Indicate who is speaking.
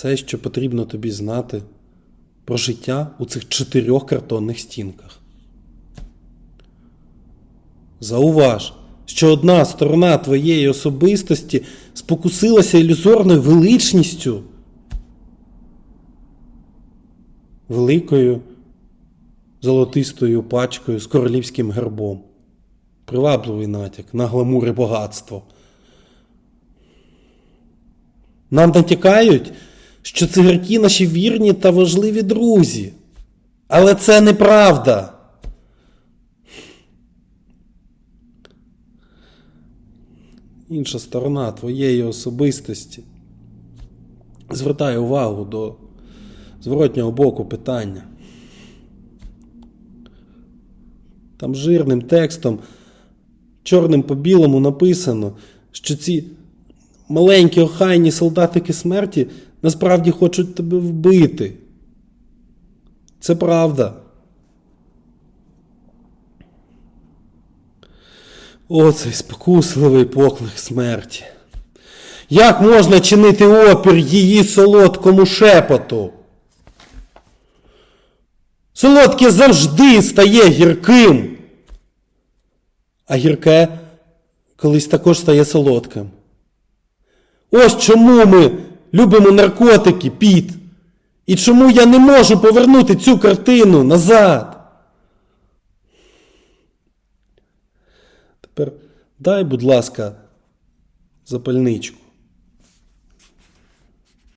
Speaker 1: Все, що потрібно тобі знати про життя у цих чотирьох картонних стінках. Зауваж, що одна сторона твоєї особистості спокусилася ілюзорною величністю, великою золотистою пачкою з королівським гербом. Привабливий натяк на гламур і багатство. Нам натякають, що цигарки наші вірні та важливі друзі. Але це неправда. Інша сторона твоєї особистості звертає увагу до зворотнього боку питання. Там жирним текстом, чорним по білому написано, що ці маленькі охайні солдатики смерті насправді хочуть тебе вбити. Це правда. О, цей спокусливий поклик смерті. Як можна чинити опір її солодкому шепоту? Солодке завжди стає гірким. А гірке колись також стає солодким. Ось чому ми любимо наркотики, піт. І чому я не можу повернути цю картину назад. Тепер дай, будь ласка, запальничку.